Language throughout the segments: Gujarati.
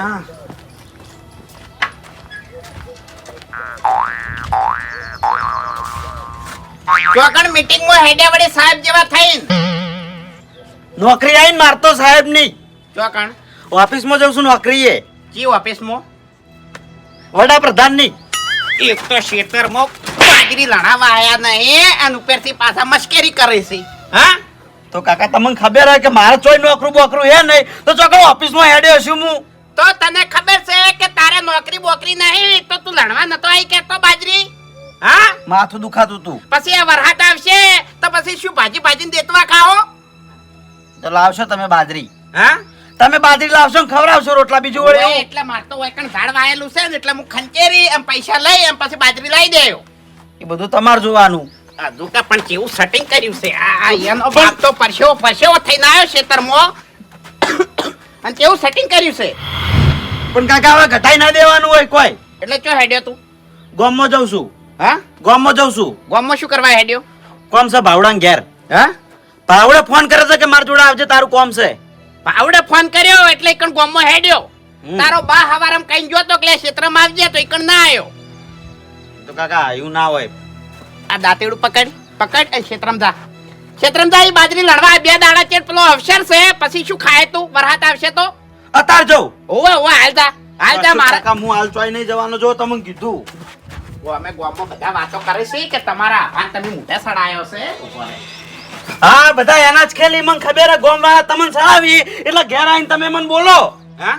હા. ચોકણ મીટિંગમાં હેડ્યા વડે સાહેબ જેવા થઈને. નોકરી આવીને મારતો સાહેબ નહીં. ચોકણ ઓફિસમાં જઉં છું નોકરીએ. કી ઓફિસમાં વડાપ્રધાનની એક તો ખેતરમાં બાજરી લણાવા આયા નહીં અને ઉપરથી પાછા મશ્કરી કરે છે. હા? તો કાકા તમને ખબર હોય કે મારે ચોય નોકરું બોકરું હે નહીં? તો ચોકડ ઓફિસમાં હેડ્યો છું હું. તો તને ખબર છે કે તારે નોકરી બોકરી નહીં તો તું લણવા નતો આવી કેતો બાજરી? હા? માથું દુખાતું તું. પછી આ વરહાટ આવશે તો પછી શું ભાજી ભાજીને દેતવા ખાઓ? તો લાવશો તમે બાજરી. હા? તમે બાજરી લાવશો ને ખવડાવશો રોટલા બીજું વળે એટલે મારતો હોય કણ ઝાડ વાયેલું છે ને એટલે હું ખંચેરી એમ પૈસા લઈ એમ પછી બાજરી લઈ દેયો એ બધું તમારે જોવાનું. દુકા પણ કેવું સેટિંગ કર્યું છે? આ એનો બાપ તો પરસેવો પરસેવો થઈને આવ્યો ખેતરમાં અને કેવું સેટિંગ કર્યું છે. પણ કાકા હવે ઘટાઈ ના દેવાનું હોય કોઈ. એટલે ચો હેડ્યો તું? ગોમમાં જઉં છું. હા? ગોમમાં જઉં છું. ગોમમાં શું કરવા હેડ્યો? કોમ છે ભાવડા ઘેર. હા? ભાવડે ફોન કરે છે કે મારા જોડે આવજે તારું કોમ છે? ભાવડે ફોન કર્યો એટલે એકણ ગોમમાં હેડ્યો. તારો બા હવારમ કઈ જોતો કે ક્ષેત્રમાં આવજે તો એકણ ના આવ્યો તો કાકા એવું ના હોય. આ દાંતેડું પકડ પકડ અને ક્ષેત્રમાં જા. ક્ષેત્રમાં જા બાજરી લડવા બે દાડા ચેટ પેલો અવસર છે પછી શું ખાય તું? વરહાત આવશે તો? અતાર જઉં. ઓવે ઓવે હાલતા હાલતા મારા. કામ હું હાલ ચોય નહીં જવાનો? જો તમને કીધું. અમે ગામમાં બધા વાતો કરે છે કે તમારા આભાન તમે સડાયો છે? હા બધા એના જ ખેલી. મને ખબર ગોમ વાળા તમને સડાવી. એટલે ઘેર આવીને તમે મને બોલો. હા?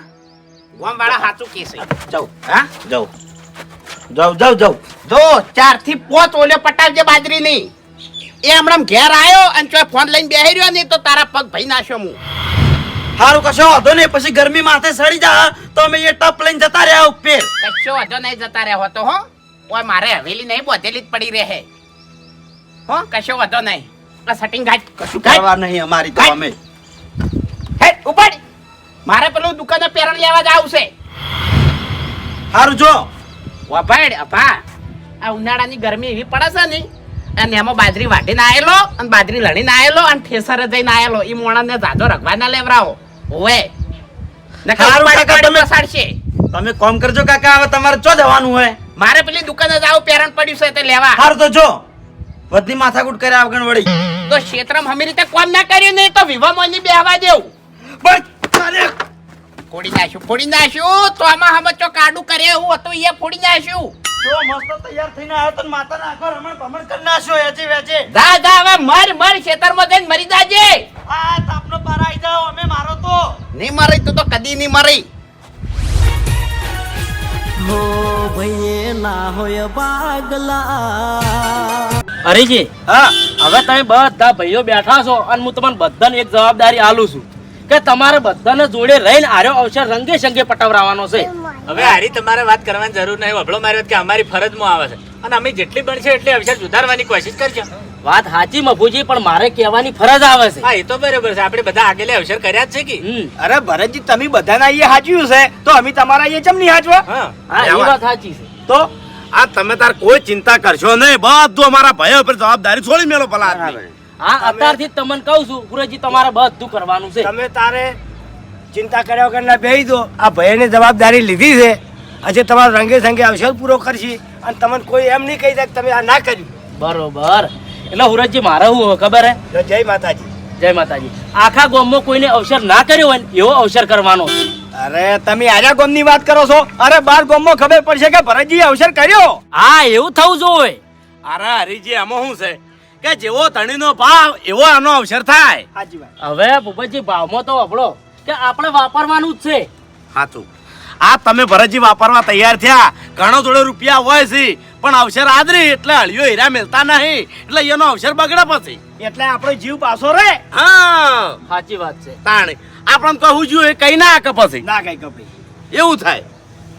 ગામ વાળા સાચું કે છે. જાઉં. હા? જાઉં. જાઉં જાઉં જાઉં. જો ચારથી પોચ ઓલ્યો પટાવજે બાજરી ની એ હમણાં ઘેર આવ્યો અને ચોય ફોન લઈને બેહી રહ્યો નહીં તો તારા પગ ભઈ નાખ્યો હું હારું કશો વાંધો નહીં. પછી ગરમી માથે સડી જા તો અમે એ ટપ લઈને જતા રહ્યા ઉપર. કશો વાંધો નહીં જતા રહ્યો તો હો. ઓય મારે હવેલી નહીં બોધેલી જ પડી રહે. હો કશો વાંધો નહીં. આ સટિંગ ઘાટ કશું કરવા નહીં અમારી તો અમે. હે ઉપર મારે પેલું દુકાને પેરણ લેવા જ આવશે. હારું જો. વાભાડ અભા. આ ઉનાળાની ગરમી એવી પડે છે ને. અને એમાં બાજરી વાટીને આવેલો અને બાજરી લણીને આવેલો અને ઠેસરે જઈને આયેલો ઈ મોણાને જાજો રખવા ના લેવરાવો ઓવે તમે- કોમ કરજો કાકા હવે તમારે ચો જવાનું હોય? મારે પેલી દુકાને જ આવું પેરણ પડ્યું છે તે લેવા. હાર તો જો. બધી માથાકૂટ કર્યા આગળ વળી. તો ક્ષેત્રમ હમી રીતે કોમ ના કર્યું નહીં તો વિવાહ મોની બેહવા દેવું. પણ તારે ફોડી નાખ્યું ફોડી નાખ્યું. તો આમાં હમ તો કાડું કરે એવું હતું એ ફોડી નાખ્યું. જો મસ્ત તૈયાર થઈને આવ્યો તો માતા નાખો રમણ ભમણ કરી નાખ્યો એચી વેચે. જા જા હવે મર મર ખેતરમાં જઈને મરી જાજે. આ તાપનો પાર આવી જાઓ અમે મારો તો. નહીં મરે તું તો કદી નહીં મરી હો ભઈએ ના હોય પાગલા અરેજી હા. હવે તમે બધા ભાઈઓ બેઠા છો અને હું તમને બધાને એક જવાબદારી આલું છું. કે તમારે બધાને જોડે રહીને આર્યો અવસર રંગે સંગે પટાવરાવાનો છે. હવે હારી તમારે વાત કરવાની જરૂર નહીં. વભળો મારી વાત કે અમારી ફરજમાં આવે છે. અને અમે જેટલી બનશે એટલી અવસર સુધારવાની કોશિશ કરજો. વાત સાચી મફુજી પણ મારે કહેવાની ફરજ આવે છે. હા એ તો બરાબર છે. આપણે બધા આગેલે અવસર કર્યા જ છે કે? અરે ભરતજી તમે બધાના અહીંયા હાચ્યું છે. તો અમે તમારા અહીંયા ચમ નહીં હાચવા? હા. એ વાત સાચી છે. તો? આ તમે તાર કોઈ ચિંતા કરશો નહીં. બધું અમારા ભાઈઓ પર જવાબદારી છોડી મેલો ભલા આદમી. હા અત્યારથી જ તમને કહું છું ગુરુજી તમારે બધું કરવાનું છે. તમે તારે ચિંતા કર્યા વગર ના બેહી દો. આ ભાઈને જવાબદારી લીધી છે. આજે તમારો રંગે સંગે અવસર પૂરો કરશી અને તમને કોઈ એમ નહીં કહી દે કે તમે આ ના કર્યું. બરોબર. એટલે હુરતજી મારે શું હોય ખબર હે? તો જય માતાજી. જય માતાજી. આખા ગામમાં કોઈને અવસર ના કર્યો હોય એવો અવસર કરવાનો અરે તમે આજા ગોમની વાત કરો છો? અરે બાર ગોમમાં ખબર પડશે કે ભરતજી અવસર કર્યો. હા એવું થવું જોઈએ. અરે હરીજી આમાં શું છે? કે જેવો ધણીનો ભાવ એવો આનો અવસર થાય. સાચી વાત. હવે ભૂપતજી ભાવમાં તો અબળો કે આપણે વાપરવાનું જ છે. સાચું આ તમે ભરતજી વાપરવા તૈયાર થયા. ઘણો જોડે રૂપિયા હોય છે પણ અવસર આદરી એટલે હળિયો હીરા મિલતા નહીં. એટલે એનો અવસર બગડે પછી. એટલે આપણો જીવ પાછો રે હા. સાચી વાત છે. તાણે. આપણને કહું જોઈએ કઈ ના કે પછી. ના કઈ કપી એવું થાય.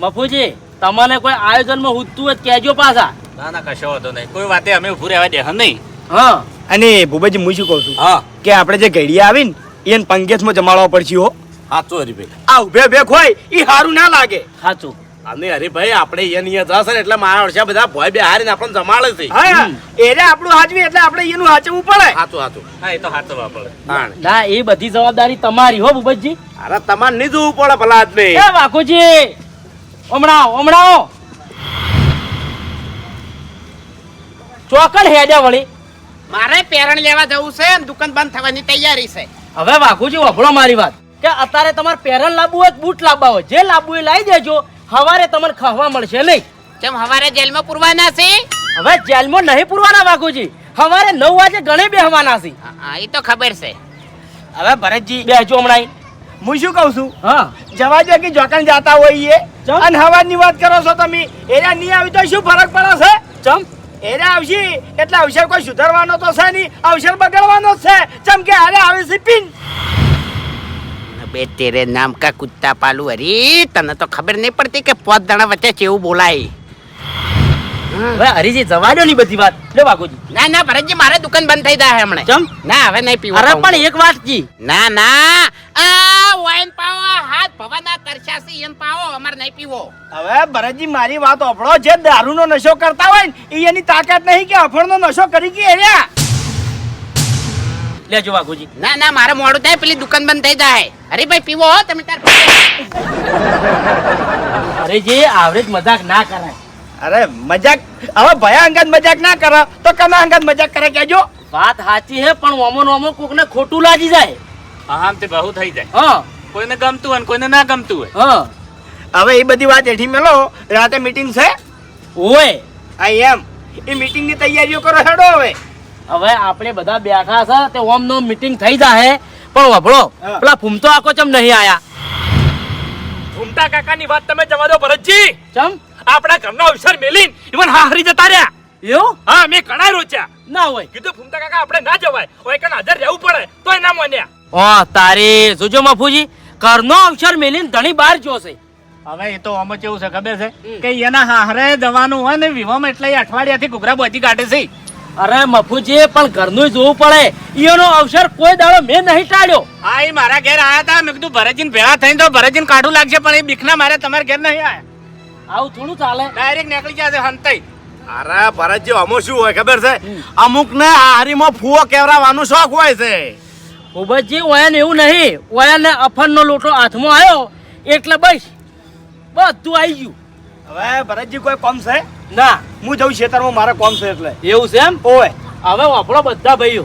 મફુજી તમને કોઈ આયોજનમાં હુતું જ તો કહેજો પાછા. ના ના કશો વાંધો નહીં. કોઈ વાતે અમે ઉભું રહેવા દે નહીં? હા. અને ભૂપેજી હું શું કહું છું? હા. કે આપણે જે ઘડિયા આવી ને એને પંગેસમાં જમાડવા પડશે હો. સાચું હરીભાઈ. આ ઉભે ઉભે ખોય એ સારું ના લાગે. સાચું. અને હરીભાઈ આપણે અહીંયા ને અહીંયા જશે ને એટલે મારા વર્ષે બધા ભોય બે હારીને આપણને જમાડે છે. હા એને આપણું હાચવી એટલે આપણે એનું હાચવું પડે. સાચું સાચું. હા એ તો હાચવા પડે. ના એ બધી જવાબદારી તમારી હો ભૂપતજી અરે તમારે નહીં જોવું પડે ભલા આદમી. એ વાઘુજી હમણાં હમણાં. ચોકડ હેડ્યા વળી. મારે પેરણ લેવા જવું છે અને દુકાન બંધ થવાની તૈયારી છે. હવે વાઘુજી વભળો મારી વાત. કે અત્યારે તમારે પેરણ લાવવું હોય બૂટ લાવવા હોય? જે લાવવું એ લાવી દેજો. હવારે તમને ખાવા મળશે નહીં. કેમ હવારે જેલમાં પૂરવાના છે? હવે જેલમાં નહીં પૂરવાના વાઘુજી હવારે નવ વાગે ગણે બેહવાના છે. હા એ તો ખબર છે. હવે ભરતજી બેહજો હમણાં હું શું કહું છું? હા. જવા દે કે જોકણ જાતા હોઈએ. અને હવાની વાત કરો છો તમે એના નહીં આવી તો શું ફરક પડે છે? ચમ. આવશે? એટલે અવસર કોઈ સુધારવાનો તો છે નહીં. અવસર બગાડવાનો જ છે. જેમ કે હારે આવે છે પિન. બે તેરે નામ કા કુત્તા પાલુ હરી તને તો ખબર નહીં પડતી કે પોત દાણા વચ્ચે કેવું બોલાય. હરીજી જવા દો ની બધી વાત. લે બાગુજી ના ના ભરતજી મારે દુકાન બંધ થઈ જાય હમણાં. ચમ? ના હવે નહીં પીવું અરે પણ એક વાત જી. ના ના. આ વાઈન પાવો હાથ ભવાના તરસાસી એન પાવો અમારે નહીં પીવો. હવે ભરતજી મારી વાત ઓફળો જે દારૂનો નશો કરતા હોય ને એની તાકાત નહીં કે અફળનો નશો કરી કે એર્યા લેજો વાઘુજી ના ના મારે મોડું થાય પેલી દુકાન બંધ થઈ જાય. અરે ભાઈ પીવો હો તમે તાર હરીજી આવરેજ મજાક ના કરાય. અરે મજાક હવે ભયા અંગત મજાક ના કરો તો કના અંગત મજાક કરે કેજો વાત સાચી હે પણ ઓમો નોમો કોક ને ખોટું લાગી જાય. આમ તે બહુ થઈ જાય. હા. કોઈને ગમતું હોય ને કોઈને ના ગમતું હોય. હા. હવે એ બધી વાત એઠી મેલો રાતે મીટિંગ છે? ઓય આઈ એમ. એ મીટિંગની તૈયારીઓ કરો હેડો હવે. હવે આપણે બધા બેઠા છે તે ઓમ નો મીટિંગ થઈ જાહે. પણ વભળો પેલા ફૂમતો આકો ચમ નહીં આયા? ફૂમતા કાકાની વાત તમે જવા દો ભરતજી. ચમ? આપણા ઘરનો અવસર મેલીન ઇવન હારી જતા રહ્યા. એવું? હા મેં ઘણા રોચ્યા. ના હોય. કીધું ફૂમતા કાકા આપણે ના જવાય. હોય કણ હાજર રહેવું પડે તોય ના માન્યા. ઓ તારી જોજો મફુજી ઘરનો અવસર મેલીને ધણી બહાર જોશે. હવે એ તો આમાં કેવું છે ખબર છે? કે એના હારે જવાનું હોય ને વિવામ એટલે અઠવાડિયાથી ઘૂઘરા બધી કાઢે છે. અરે મફુજી પણ ઘરનું જોવું પડે. એનો અવસર કોઈ દાડો મેં નહીં ટાળ્યો. હા એ મારા ઘેર આયા હતા મેં કીધું ભરતજીને ભેળા થઈને તો ભરતજીને કાઢું લાગશે પણ એ બીકના મારે તમારા ઘેર નહીં આયા. આવું થોડું ચાલે. ડાયરેક્ટ નીકળી જશે હંતાઈ. અરે ભરતજી અમો શું હોય ખબર છે? અમુક ને હારીમાં ફૂવો કેવરાવાનું શોખ હોય છે. ઉબજી ઓયાને એવું નહીં. ઓયાને અફનનો લોટો હાથમાં આવ્યો એટલે બસ. બધું આવી ગયું. હવે ભરતજી કોઈ કોમ છે? ના. હું જઉં ખેતરમાં મારે કોમ છે એટલે. એવું છે એમ? ઓય. હવે આપણો બધા ભાઈઓ.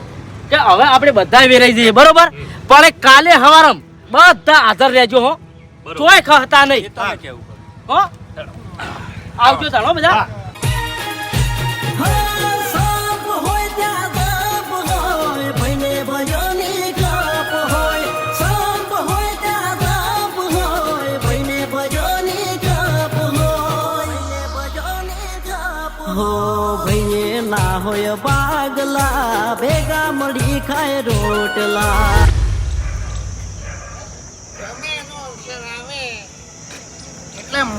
કે હવે આપણે બધા વેરાઈ જઈએ બરોબર? પણ કાલે હવારમ બધા હાજર રહેજો હો. કોઈ ખહતા નહીં. હો. આવજો તાણો બધા. હો ભાઈને ના હોય પાગલા, ભેગા મળી ખાય રોટલા.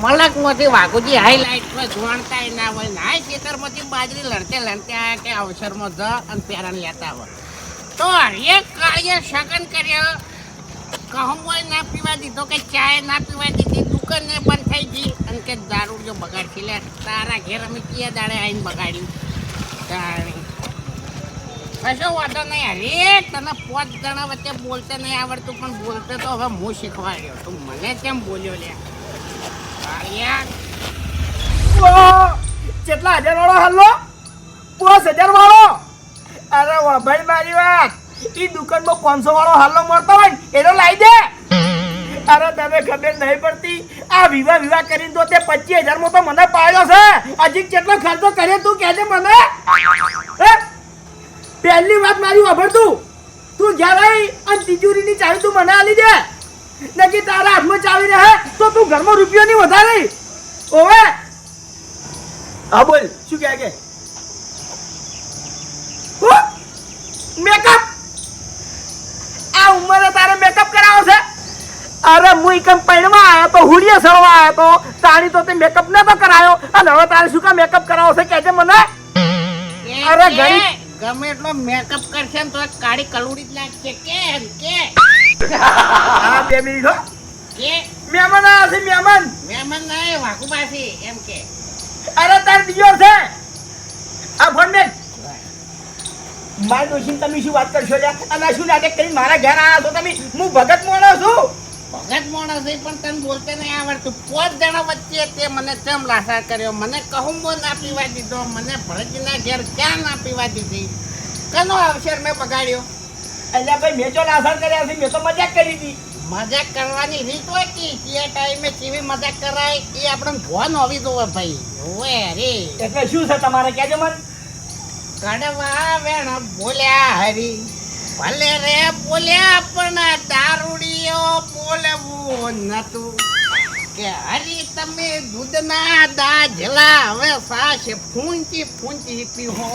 મલકમાંથી વાઘુજી હાઈલાઇટમાં જોણતા ના હોય ના ખેતરમાંથી બાજરી લડતે લડતે કે અવસરમાં જ અને પેરણ લેતા હોય. તો એક કાર્ય સગન કર્યો કહું ના પીવા દીધો કે ચાય ના પીવા દીધી દુકાને બંધ થઈ ગઈ અને કે દારૂ જો બગાડથી લે, તારા ઘેર અમે કીએ દાડે આવીને બગાડ્યું? તાણી. કશો વાંધો નહીં, અરે, તને પોત જણા વચ્ચે બોલતે નહીં આવડતું, પણ બોલતે તો હવે હું શીખવાડ્યો તું મને કેમ બોલ્યો લે? કેટલા હજાર વાળો હાલો? પાંચ હજાર વાળો અરે, વાભાઈ મારી વાત. ઈ દુકાનમાં પાંચસો વાળો હાલો મળતો હોય ને, એનો લાવી દે. અરે તને ખબર નહીં પડતી. આ વિવાહ વિવાહ કરીને તો તે પચીસ હજારમાં તો મને પાડ્યો છે. હજી કેટલો ખર્ચો કર્યો તું કહેજે મને? પહેલી વાત મારી વાપર તું તું જ્યાં રહી અને તિજોરીની ચાવી તું મને આલી દે. નકી તારા હાથમાં ચાવી રહે તો તું ઘરમાં રૂપિયો નહીં વધારે. ઓવે. હા બોલ. શું કહે કે? મેકઅપ? આ ઉંમરે તારે અરે હું એકમ પૈણમાં આવ્યો તો હુડિયા સળવા આવ્યો તો તાણી તો તે મેકઅપ નતો કરાયો. અને હવે તારે શું કા મેકઅપ કરાવો છે? કેજે મને. અરે ગઈ ગમે એટલો મેકઅપ કરશે ને તો કાળી કલુડી જ લાગશે કેમ? કે હા બે મિનિટ હો. કે? મહેમાન આવ્યા છે મહેમાન. મહેમાન ના વાકુ પાસી. એમ કે. અરે તાર દિયોર છે. આ ફોન બેન. માર ડોશીને તમે શું વાત કરશો? લ્યા અને શું નાટક કરીને મારા ઘેર આવ્યા છો તમે? હું ભગત મોણો છું. ભગત માણસ છે પણ તને બોલતે નહીં આવડતું. પાંચ જણા વચ્ચે તે મને કેમ લાસાર કર્યો. મને કહુંબો ના પીવા દીધો. મને ભરતજીના ઘેર ક્યાં ના પીવા દીધી? કનો અવસર મેં બગાડ્યો? એટલે ભાઈ મેં જો લાસાર કર્યા છે મેં તો મજાક કરી હતી. મજાક કરવાની રીત હોય કે જે ટાઈમે કેવી મજાક કરાય એ આપણે ભોન હોવી જોવે ભાઈ. હોવે રે. એટલે શું છે તમારે? કહેજો મને. કડવા વેણ બોલ્યા હરી. ભલે રે બોલ્યા પણ દારૂડીઓ બોલવું નતું. કે હરી તમે દૂધના દાજલા હવે સાસ ફૂંચી ફૂંચી પીહો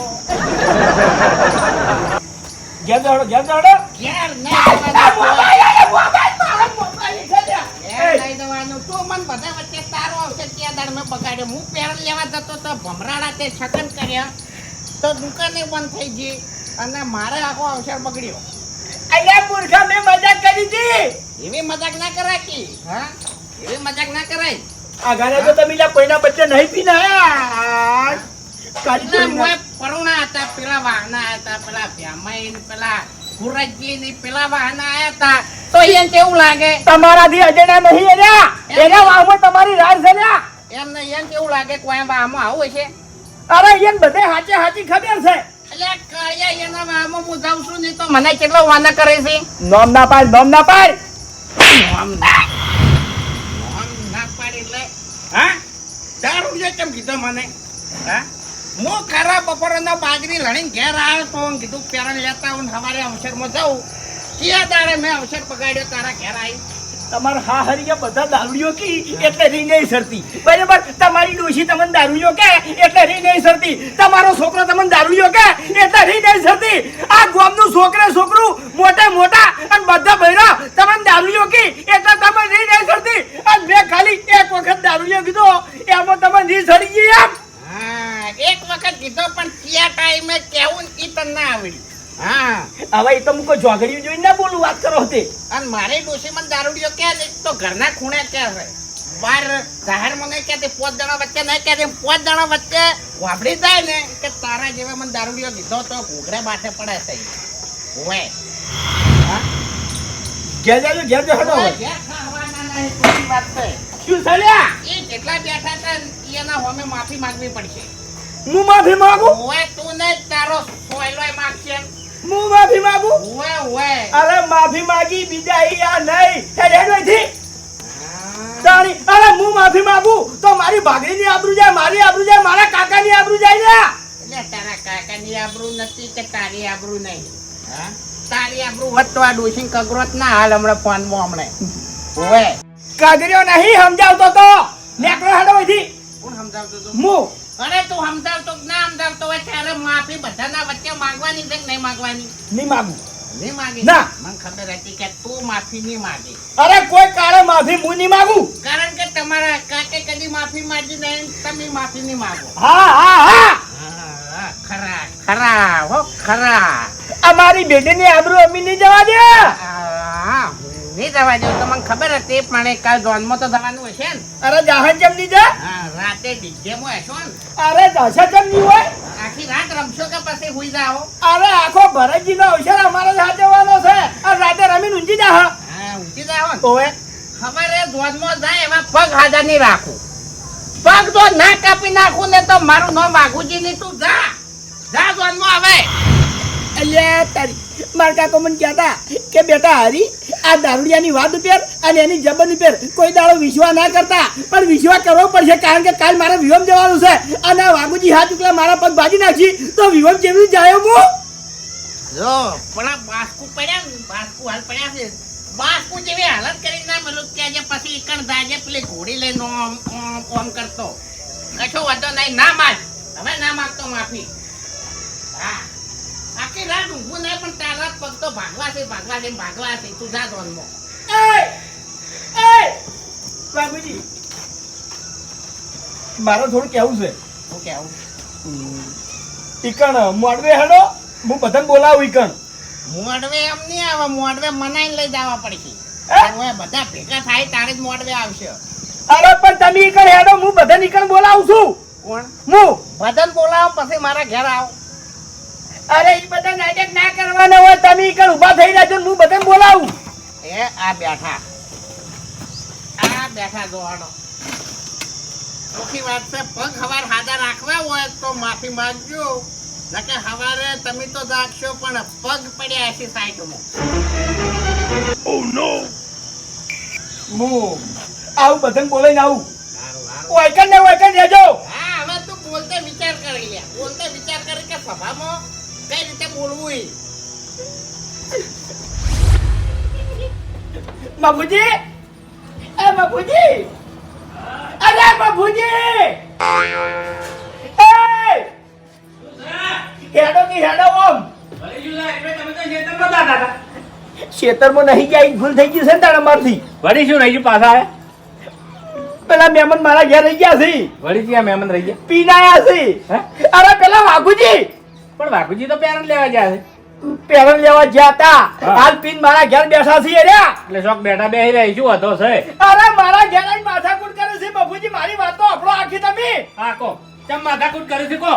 ઘેર દોડો ઘેર બગાડ્યો હું પેર લેવા જતો તો ભમરાડા તે છકન કર્યા. તો દુકાને બંધ થઈ ગઈ. અને મારે આખો અવસર બગડ્યો. અલ્યા મૂર્ખા મેં મજાક કરી હતી એવી મજાક ના કરાય કી? હા? એવી મજાક ના કરાય? આ ગાને તો તમે લા કોઈના બચ્ચે નહીં પીના ના, તોડી મોય પરુણા હતા પેલા વાહના હતા પેલા ભ્યામાઈન પેલા ગુરજી ની પેલા વાહના આયા હતા. તો એને કેવું લાગે? તમારાથી અજણા નહીં એના એના વાહમાં તમારી રાજ છે લ્યા એમને એને કેવું લાગે? કોઈ વાહમાં આવું છે અરે એને બધે હાચે હાચી ખબર છે. મને કેટલો વાના કરે છે? નોમ ના પાડ નોમ ના પાડ. આમ ના આમ એટલે હા? દારૂ જે કેમ કીધો મને? હા? હું ખરા બપોરના બાજરી લણીને ઘેર આવ્યો તો કીધું પેરણ લેતા હું સવારે અવસરમાં જાઉં. ક્યાં તારે મેં અવસર પગાડ્યો તારા ઘેર આવી તમાર હા હરિયા બધા દારૂડીઓ કી? એટલે રી નહીં સરતી. બરાબર? તમારી ડોશી તમને દારૂડીઓ કે? એટલે રી નહીં સરતી. તમારો છોકરો તમને દારૂડીઓ કે? એટલે રી નહીં સરતી. આ ગોમનું છોકરે છોકરું મોટે મોટા અને બધા બૈરા તમને દારૂડીઓ કી? એટલે તમે રી નહીં સરતી. અને મેં ખાલી એક વખત દારૂડીઓ કીધો. એમાં તમે રી સરી ગઈ એમ? એક વખત કીધો, પણ કયા ટાઈમે કેવું ઈ તને ના આવડ્યું. હા. હવે એ તો મુકો જોગડી જોઈને ના બોલું વાત કરો તે. અને મારે ડોશી મને દારૂડિયો ક્યાં છે તો ઘરના ખૂણે ક્યાં છે. બાર મને કે તે પોત દાણા વચ્ચે ના કે તે પોત દાણા વચ્ચે વાપરી જાય ને કે તારા જેવા મને દારૂડિયો દીધો તો ઘોઘરે માથે પડે છે. હોય ઘેર જાજો ઘેર જો હટો ઘેર ખાવાના નહીં, ખોટી વાત છે. શું ચાલ્યા એ જેટલા બેઠા હતા એના હોમે માફી માંગવી પડશે. હું માફી માંગુ? ઓય તું ને તારો સોયલોય માગશે હું માફી માંગુ? અરે માફી માંગી બીજા ઈ આ નહીં. હેડ હેડ અહીંથી. હા. તાણી અરે હું માફી માંગુ? તો મારી ભાગડીની આબરૂ જાય મારી આબરૂ જાય મારા કાકાની આબરૂ જાય ને. એટલે તારા કાકાની આબરૂ નથી કે તારી આબરૂ નહીં. હા? તારી આબરૂ હોત તો આ ડોશી કગરોત ના હાલ હમણાં ફોનમાં હમણે. ઓય કાગરીઓ નહીં સમજાવતો તો. નેકળો હેડો અહીંથી. કોણ સમજાવતો તો? હું. અરે તું સમજાવતો ના સમજાવતો હોય ત્યારે માફી બધાના વચ્ચે માંગવાની છે કે નહીં માંગવાની? નહીં માંગુ. નહીં માંગી? ના. મને ખબર હતી કે તું માફી નહીં માંગી. અરે કોઈ કાળે માફી હું નહીં માંગુ. કારણ કે તમારા કાકે કદી માફી માગી નહીં તમે માફી નહીં માંગો. હા હા હા. ખરા ખરા હો ખરા. અમારી બેટીની આબરૂ અમી નહીં જવા દે. હા, નહીં જવા જેવું. તો મને ખબર હતી પણ કાલ જોનમાં તો જવાનું હશે ને. અરે જહાજ જમ નહીં હા, રાતે ડીજેમાં હશો ને. અરે દશા જમ નહીં હોય? આખી રાત રમશો કે પછી હુઈ જાઓ? અરે આખો ભરતજી નો અવસર અમારે સાચવવાનો છે. રાતે રમીને ઊંચી જા હા હા ઊંચી જાઓ ને. ખબર ખબર એ ધોધમાં જાય એવા પગ હાજર નહીં રાખું. પગ તો ના કાપી નાખું ને તો મારું નામ વાઘુજી ની તું જા. જા ધોધમાં આવે અલ્યા, તારી, મારા કાકો મને કહેતા કે બેટા હરી, આ દારૂડિયાની વાત ઉપર અને એની જબન ઉપર કોઈ દાડો વિશ્વાસ ના કરતા, પણ વિશ્વાસ કરવો પડશે, કારણ કે કાલ મારે વિવમ જવાનું છે. અને આ વાઘુજી હાથ ઉકલા મારા પગ ભાજી નાખી, તો વિવમ જેવી જાય હું? પણ આ બાસ્કુ પડ્યા બાસ્કુ હાલ પડ્યા છે. બાસ્કુ જેવી હાલત કરી ના મળું કે પછી એકણ દાજે પેલી ઘોડી લઈને ઓમ ઓમ કરતો. કશો વાંધો નહીં, ના માગ હવે ના માગતો માફી. હા. આખી રાત ઊંઘું નહીં પણ તારા પગ તો ભાગવા છે ભાગવા છે ભાગવા છે. તું જા ધોનમાં! એય! મારે થોડું કેવું છે. હું કેવું ઈકણ મોડવે હેડો. હું બધાને બોલાવું ઈકણ. મોડવે એમ નહીં આવે મોડવે મનાઈને લઈ જવા પડશે? બધા ભેગા થાય તારે જ મોડવે આવશે. અરે પણ તમે ઈકણ હેડો હું બધા ઈકણ બોલાવું છું. કોણ? હું. બધા બોલાવો પછી મારા ઘેર આવો. અરે એ બધા નાટક ના કરવાના હોય તમે ઈકણ ઊભા થઈ રહ્યા છો હું બધાને બોલાવું. એ આ બેઠા. આ બેઠા જોવાનો વાત છે પગ હવાર હાજર રાખવા હોય તો માફી માંગજો. નકે હવારે તમે તો જાગશો પણ પગ પડ્યા હશે સાઈડમાં. હું આવું બધાને બોલાઈને આવું. ને ઓયકણ રહેજો. હા હવે તું બોલતે વિચાર કરી લે. બોલતે વિચાર કરી કે સભામાં કઈ રીતે બોલવું. બાપુજી! એ બાપુજી! અરે બાપુજી! એ! હેડો કે હેડો ઓમ. ખેતરમાં નહીં ગયા ઈ ભૂલ થઈ ગઈ છે ને તારા મારથી. વળી શું રહી ગયું પાછા પેલા મહેમાન મારા ઘેર રહી ગયા છે. વળી ત્યાં મહેમાન રહી ગયા? પીનાયા છે. હે? અરે પેલા વાઘુજી! પણ વાઘુજી તો પેરણ લેવા ગયા છે. પેરણ લેવા ગયા હતા? હાલ પીન મારા ઘેર બેઠા છીએ રહ્યા એટલે શોક બેઠા બેહી રહી શું હતો છે. અરે મારા ઘેર આવીને માથાકૂટ કરે છે બાપુજી મારી વાત તો આપણો આખી તમે. હા કો. ચમ માથાકૂટ કરી છે કો?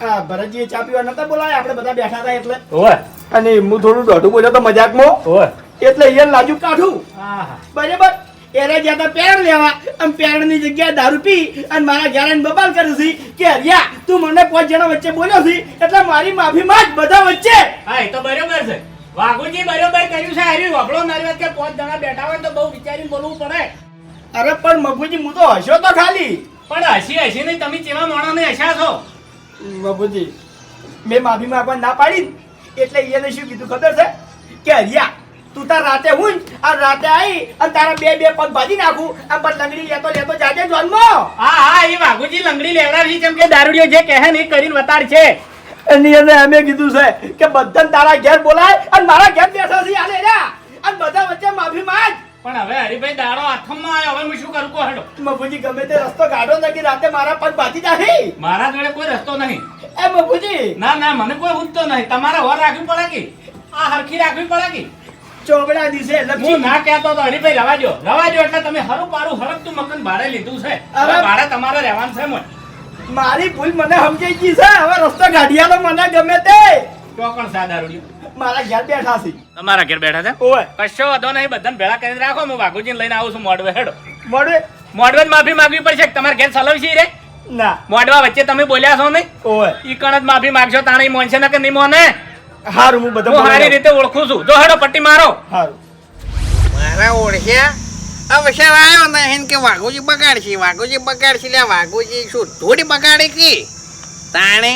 આ ભરતજી ચા પીવા નતા બોલાય આપણે બધા બેઠા હતા એટલે. ઓય. અને હું થોડું દોઢું બોલ્યો તો મજાકમાં. ઓય. એટલે એ લાજુ કાઢું. હા. બરાબર? એને ગયા તા પેરણ લેવા અને પેરણની જગ્યાએ દારૂ પી અને મારા ઘેર ને બબાલ કર્યું છે કે હરિયા તું મને પાંચ જણા વચ્ચે બોલ્યો છે એટલે મારી માફી માંગ બધા વચ્ચે. હા એ તો બરોબર છે. વાઘુજી બરોબર કર્યું છે હરી વગડો મારી વાત કે પાંચ જણા બેઠા હોય તો બહુ વિચારીને બોલવું પડે. અરે પણ મગુજી હું તો હસ્યો તો ખાલી. પણ હસી હસી નહીં તમે કેવા માણસને હસ્યા છો? મગુજી મેં માફી માંગવા ના પાડી એટલે એને શું કીધું ખબર છે? કે હરિયા તું તાર રાતે હું આ રાતે આવી અને તારા બે બે પગ ભાજી નાખું. આમ પર લંગડી લેતો લેતો જાજે જન્મ. હા હા એ વાઘુજી લંગડી લેવડાવી કેમ કે દારૂડિયો જે કહે ને એ કરીને વતાડ છે. એની અંદર અમે કીધું છે કે બધા તારા ઘેર બોલાય અને મારા ઘેર બેઠા છે આલે રે. અને બધા વચ્ચે માફી માંગ. પણ હવે હરીભાઈ દાડો હાથમાં આવ્યો. હવે હું શું કરું? કો હેડો. મફુજી ગમે તે રસ્તો કાઢો નથી રાતે મારા પગ ભાજી જાય મારા જોડે કોઈ રસ્તો નહીં. એ મફુજી. ના ના મને કોઈ ઉઠતો નહીં. તમારે હોર રાખવી પડે કે? આ હરખી રાખવી પડે કે? ચોગડા દિવસે હું ના કહેતો તો હરીભાઈ રવા દો રવા દો એટલે તમે હરું પારું હરકતું મકાન ભાડે લીધું છે. હવે. ભાડે તમારે રહેવાનું છે મોય મારી ભૂલ મને સમજાઈ ગઈ છે. હવે રસ્તો કાઢિયાલો મને ગમે તે. ચોકણ સા દારૂડિયો. મારા ઘેર બેઠા છે. તમારા ઘેર બેઠા છે? ઓય કશો વાંધો નહીં બધાને ભેળા કરીને રાખો. હું બાગુજીને લઈને આવું છું મોડવે હેડો. મોડવે મોડવે માફી માંગવી પડશે કે તમારે ઘેર સલાવી છે રે? ના. મોડવા વચ્ચે તમે બોલ્યા છો નહીં? ઓય ઈ કણ જ માફી માંગશો તાણે મોનશે ને કે નહીં મોને. હારું હું બધા હું સારી રીતે ઓળખું છું. જો હેડો પટ્ટી મારો. હારું. મારા ઓળખ્યા હવે આવ્યો ને એને કે વાઘુજી બગાડશે વાઘુજી બગાડશે લે વાઘુજી શું થોડી બગાડે કે? તાણે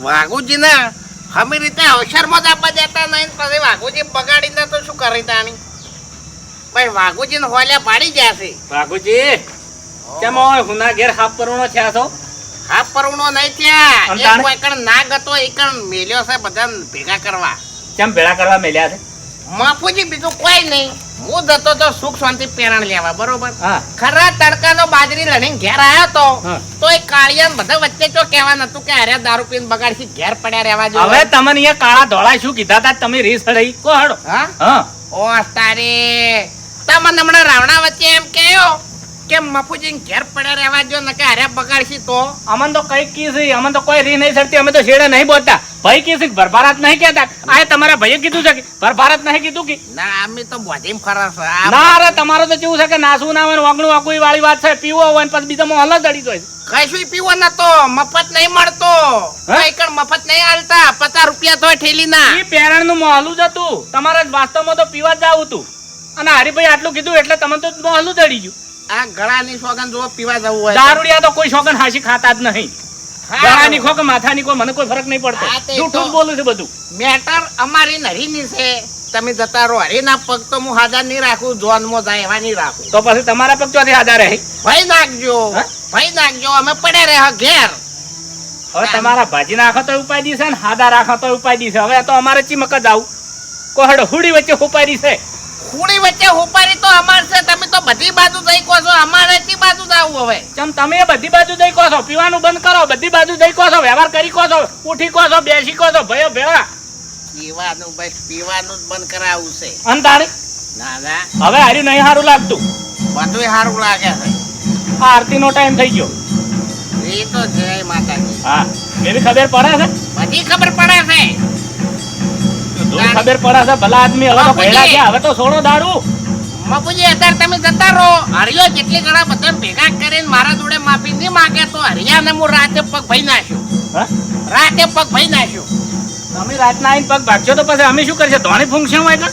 વાઘુજી ના અમે રીતે અવસરમાં જ આપવા જતા નહીં પછી વાઘુજી બગાડીને તો શું કરે તાણી? ભાઈ વાઘુજી ને હોલ્યા પાડી જશે વાઘુજી કેમ હોય હુના ઘેર હાફ કરવાનો થયા છો? હા પરુણો નહીં ત્યાં એક કોઈ કણ ના ગતો એ કણ મેલ્યો છે બધા ભેગા કરવા. કેમ ભેળા કરવા મેલ્યા છે? માફુજી બીજું કોઈ નહીં. હું જતો તો સુખ શાંતિ પેરણ લેવા બરોબર? ખરા તડકાનો બાજરી લણીને ઘેર આવ્યો તો તો એ કાળિયા બધા વચ્ચે તો કહેવા નતું કે અરે દારૂ પીને બગાડશી ઘેર પડ્યા રહેવા જો હવે તમને અહીંયા કાળા ધોળા શું કીધા તા? તમે રીસ રહી કો હડો. હા? ઓ તારે. તમને હમણાં રાવણા વચ્ચે એમ કહ્યો કે મફુજી ઘેર પડ્યા રહેવા જો નકે અરે બગાડશી તો? અમન તો કઈ કીધી અમન તો કોઈ રી નહીં સરતી અમે તો છેડે નહીં બોલતા. ભાઈ કીધી ભરભારત નહીં કહેતા. આ તમારા ભાઈએ કીધું છે કે ભરભારત નહીં કીધું કે? ના અમે તો બોધીમ છે. ના અરે તમારે તો કેવું છે કે નાસવું ના હોય ને વાગણું વાગવું વાળી વાત છે પીવો હોય ને પછી બીજા હલો દડી જાય કશું પીવો નતો મફત નહીં મળતો. કઈ કણ મફત નહીં હાલતા પચાસ રૂપિયા તો ઠેલી ના એ પેરણનું મોહલું જ હતું. તમારે વાસ્તવમાં તો પીવા જ જાવું હતું. અને હરિભાઈ આટલું કીધું એટલે તમને તો મોહલું દડી ગયું. આ ગળાની સોગન જો પીવા જવું હોય દારૂડિયા તો કોઈ શોખન હાસી ખાતા જ નહીં. ગળાની ખોક માથાની કોઈ મને કોઈ ફરક નહીં પડતો. જૂઠું બોલું છું બધું. મેટર અમારી નરીની છે. તમે જતા રહો હરીના પગ તો હું હાજર નહીં રાખું જોનમાં જાય એવા નહીં રાખું. તો પછી તમારા પગ ચોથી હાજર રહે. ભાઈ નાખજો ભાઈ નાખજો અમે પડ્યા રહ્યા ઘેર. હવે તમારા ભાજી નાખો તો ઉપાય દીશે ને હાદા રાખો તો ઉપાય છે. હવે તો અમારે ચીમક જ આવું. કોહડ હુડી વચ્ચે ઉપાય છે. હુડી વચ્ચે હોપારી તો અમાર છે તમે બધી બાજુ દઈ કહો છો અમારે તી બાજુ જવું હવે? ચમ તમે બધી બાજુ દઈ કહો છો? પીવાનું બંધ કરો બધી બાજુ દઈ કહો છો? વ્યવહાર કરી કહો છો ઉઠી કહો છો બેસી કહો છો ભયો ભેળા. પીવાનું બસ પીવાનું બંધ કરાવું છે. અંતાણી ના ના. હવે હાર્યું નહીં સારું લાગતું. બધું સારું લાગે છે. આ આરતીનો ટાઈમ થઈ ગયો. એ તો જય માતાજી. હા મેરી ખબર પડે છે? બધી ખબર પડે છે. ખબર પડે છે ભલા આદમી હવે તો ભેળા છે હવે તો છોડો દારૂ બાપુજી અત્યારે તમે જતા રહો. હરિયો જેટલી ઘણા બધા ભેગા કરીને મારા જોડે માફી નહીં માગે તો હરિયાને હું રાતે પગ ભાઈ નાખ્યો. રાતે પગ ભાઈ નાખ્યો. તમે રાતના આવીને પગ ભાગશો તો પછી અમે શું કરશે? ધોણી ફંક્શન હોય તો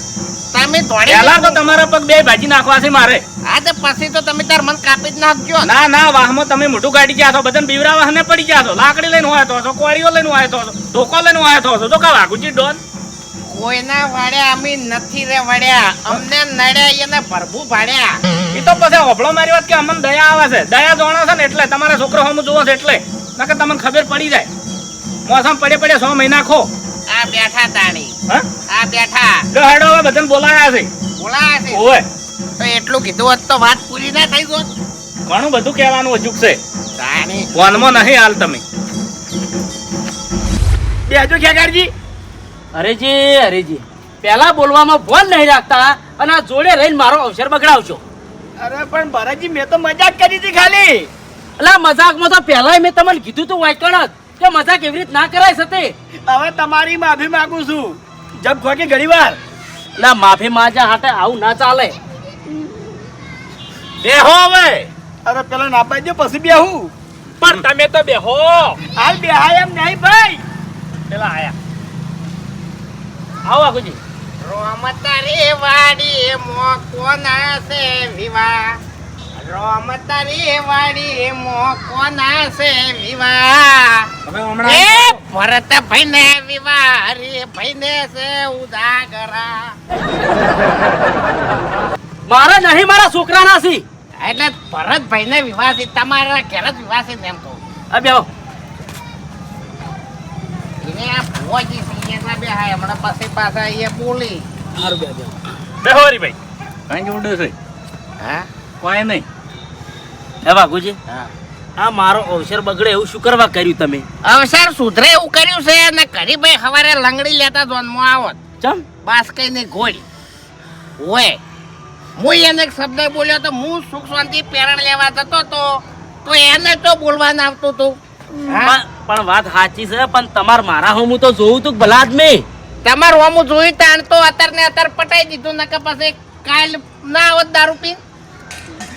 તમે ધોણી પહેલા તો તમારા પગ બે ભાજી નાખવા છે મારે. હા તો પછી તો તમે તાર મન કાપી જ નાખજો. ના ના વાહમાં તમે મોટું ગાડી ગયા છો બધા બીવરા વાહને પડી ગયા છો. લાકડી લઈને આવ્યો છો કોળીઓ લઈને આવ્યો છો ધોકો લઈને આવ્યો તો છો તો કા વાઘુજી ડોન? કોઈના વાડ્યા અમે નથી રે વળ્યા અમને નડ્યા એને ભરભું ભાડ્યા એ તો પછી હોભળો મારી વાત કે અમને દયા આવે છે. દયા જોણો છે ને એટલે. તમારા છોકરો હમ જોવો છે એટલે. નકર તમને ખબર પડી જાય. મોસમ પડે પડે સો મહિના ખો. આ બેઠા તાણી. હા? આ બેઠા. હવે બધાને બોલાયા છે. બોલાયા છે. ઓય તો એટલું કીધું હોત તો વાત પૂરી ના થઈ ગોત ઘણું બધું કહેવાનું અજુક છે. તાણી. ફોનમાં નહીં હાલ તમે. બેજો ખેગારજી અરેજી અરેજી પહેલા બોલવામાં ભોલ નહીં રાખતા અને આ જોડે રહીને મારો અવસર બગડાવશો અરે પણ ભરતજી મેં તો મજાક કરી હતી ખાલી. એટલે મજાકમાં તો પહેલા મેં તમને કીધું તું વાંચણ જ કે મજાક એવી રીત ના કરાય સતે હવે તમારી માફી માંગુ છું. જબ ખોકે ઘણી વાર ના માફી માજા હાટે આવું ના ચાલે. બેહો હવે. અરે પેલા ના પાડજો પછી બેહું. પણ તમે તો બેહો. હાલ બેહાય એમ નહીં ભાઈ. પેલા આયા. આવો આગુજી રોમ તારી વાડી મો કોના છે રોમ તારી વાડી મો કોના છે હવે તમે એ ભરત ભાઈ ને વિવા હરી ભાઈ ને છે ઉદાગરા મારા નહીં મારા છોકરાના સી એટલે ભરતભાઈ ને વિવાહ છે તમારા ઘેર જ વિવાહ છે એમ કહું. અબે આવો. એને આ ભુવાજી છે બે હાય હમણાં પાસે પાછા એ બોલી. સારું બે બેહો. બેહો હરીભાઈ. કઈ જોડે છે? હા? કોઈ નહીં. હે વાઘુજી હા. આ મારો અવસર બગડે એવું શું કરવા કર્યું તમે? અવસર સુધરે એવું કર્યું છે અને કરીભાઈ સવારે લંગડી લેતા જોનમાં આવત. ચમ? બાસ કઈને ગોળ. ઓય હું એને એક શબ્દ બોલ્યો તો હું સુખ શાંતિ પેરણ લેવા જતો તો તો એને તો બોલવા ના આવતું તું. હા? પણ વાત સાચી છે પણ તમાર મારા હું તો જોઉં તું ભલા જ મેં તમાર હોમું જોયું તાણ તો અત્યારે ને અત્યારે પટાઈ દીધું નકર પછી કાલ ના આવત દારૂ પી.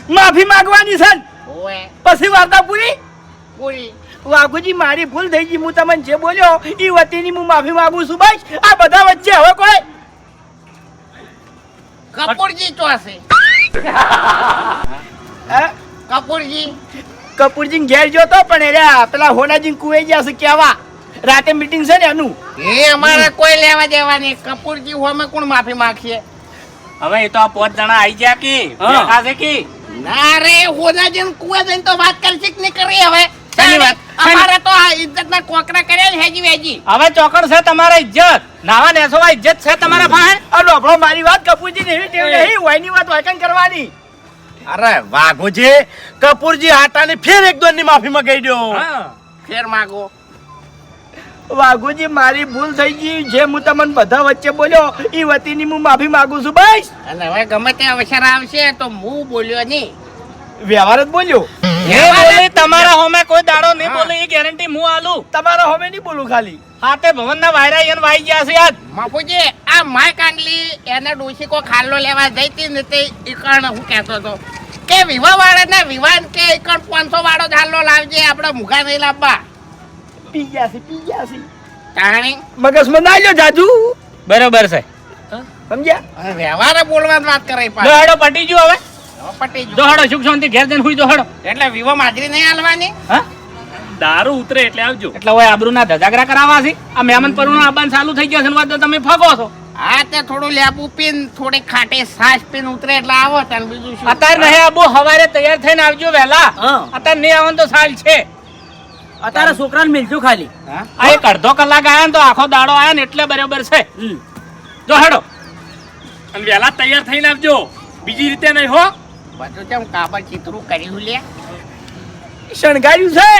માફી માંગવાની છે ઓય. પછી વાર્તા પૂરી? પૂરી. વાઘુજી મારી ભૂલ થઈ ગઈ હું તમને જે બોલ્યો એ વતીની હું માફી માંગુ છું ભાઈ આ બધા વચ્ચે હવે કોઈ? કપૂરજી તો હશે. હે? કપૂરજી. કપૂરજી ઘેર જોતો પણ એરા પેલા હોનાજી કુએ ગયા છે કેવા? રાતે મીટિંગ છે ને એનું? એ અમારે કોઈ લેવા દેવા નહીં. કપૂરજી હોમે કોણ માફી માંગશે? હવે એ તો આ પોત જણા આવી ગયા કે? દેખા છે કે? ના રે હોનાજી કુએ જઈને તો વાત કરશે કે નહીં કરી હવે? વાત? અમારે તો આ ઇજ્જતના કોકરા કર્યા હેજી વેજી. હવે ચોકડ છે તમારા ઇજ્જત. નાવા નેસોવા ઇજ્જત છે તમારા પાસે? ડોબળો મારી વાત કપૂરજી ને એવી ટેવ નહીં હોયની વાત વાયકન કરવાની. અરે વાઘોજી કપૂરજી હાટાની ફેર એક દોનની માફી માંગી દો ફેર માંગો. વાઘુજી મારી ભૂલ થઈ ગઈ જે હું તમને બધા વચ્ચે બોલ્યો એ વતીની હું માફી માંગુ છું બસ. અને હવે ગમે તે અવસર આવશે તો હું બોલ્યો નહીં. વ્યવહાર જ બોલ્યો. એ બોલી તમારા હોમે કોઈ દાડો નહીં બોલે એ ગેરંટી હું આલું. તમારા હોમે નહીં બોલું ખાલી. હાથે ભવન ના વાયરા એન વાઈ ગયા છે આજ માફુજી આ માય કાંડલી એને ડોસી કો ખાલ્લો લેવા જઈતી ને તે ઈકણ હું કહેતો હતો કે વિવાહ વાળા ને વિવાહ કે એકણ પાંચસો વાળો ઝાલો લાવજે આપણે મુખા નહીં લાવવા. પી ગયા છે પી ગયા છે તાણી. મગજમાં ના લ્યો જાજુ. બરોબર છે. સમજ્યા? વ્યવહારે બોલવાની વાત કરે હેડો પટી ગયું હવે. પટી જો ગયું. હેડો સુખ શાંતિ ઘેર જઈને હુઈ જો હેડો એટલે વિવાહ હાજરી નહીં હાલવાની? હા? દારૂ ઉતરે એટલે આવજો. એટલે હવે આબરૂના ધજાગરા કરાવવા છે. આ મહેમાન પરુણ આબાન ચાલુ થઈ ગયા છે વાત તો તમે ફગો છો. હા તે થોડું લેબુ પીન થોડી ખાટી સાસ પીન ઉતરે એટલે આવો તને બીજું શું? અત્યારે નહીં આબુ હવારે તૈયાર થઈને આવજો વહેલા. હા. અત્યારે નહીં આવવાનું તો સાલ છે. અત્યારે છોકરાને મિલજો ખાલી. આ એક અડધો કલાક આયા ને તો આખો દાડો આયા ને એટલે બરાબર છે. જો હેડો. અને વહેલા તૈયાર થઈને આવજો. બીજી રીતે નહીં હો. બધું કેમ કાબર ચિત્રું કર્યું લે? શણગાર્યું છે.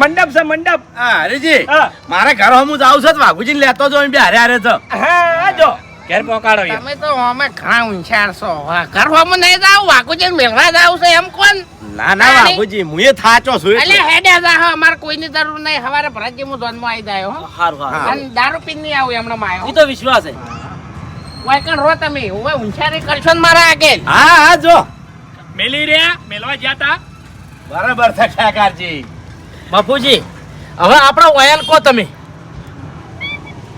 મંડપ છે મંડપ. હા હરીજી. હા. મારે ઘર હું જાઉં છે વાઘુજી લેતો જો બે હારે હારે તો હા. જો ઘેર પહોંચાડો તમે તો અમે ઘણા ઊંચાર છો ઘર હોમ નહીં જાવ વાકુજી મેળવા જાવ છે એમ કોણ? ના ના બાપુજી હું એ થાચો છું એટલે. હેડે જા અમારે કોઈની જરૂર નહીં. હવારે ભરતજી હું ધોનમાં આવી જાય હો. સારું હારું અને દારૂ પીને નહીં આવું એમનો માયો એ તો વિશ્વાસ છે. વાયકણ રો તમે. હવે ઊંચારી કરશો ને મારા આગળ હા હા જો. મેલી રહ્યા મેલવા ગયા તા? બરાબર છે ઠાકારજી. બાપુજી હવે આપણો ઓયલ કો તમે?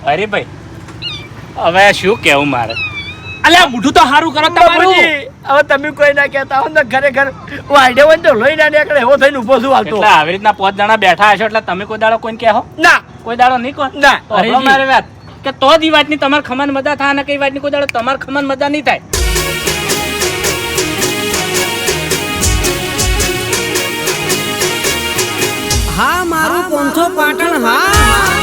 અરે ભાઈ હવે શું કેવું મારે? અલ્યા બુઢું તો સારું કરો તમારું. હવે તમે કોઈ ના કહેતા હો ને ખરેખર વાડે હોય ને તો લઈ ના નીકળે એવો થઈને ઊભો છું હાલતો એટલે આવી રીતના પાંચ જણા બેઠા હશો એટલે તમે કોઈ દાડો કોઈને કહો ના. કોઈ દાડો નહીં કહો? ના. તો મારે વાત કે તો જ વાતની તમારે ખમન મજા થાય અને કઈ વાતની કોઈ દાડો તમારે ખમન મજા નહીં થાય? હા મારું પોંથો પાટણ હા.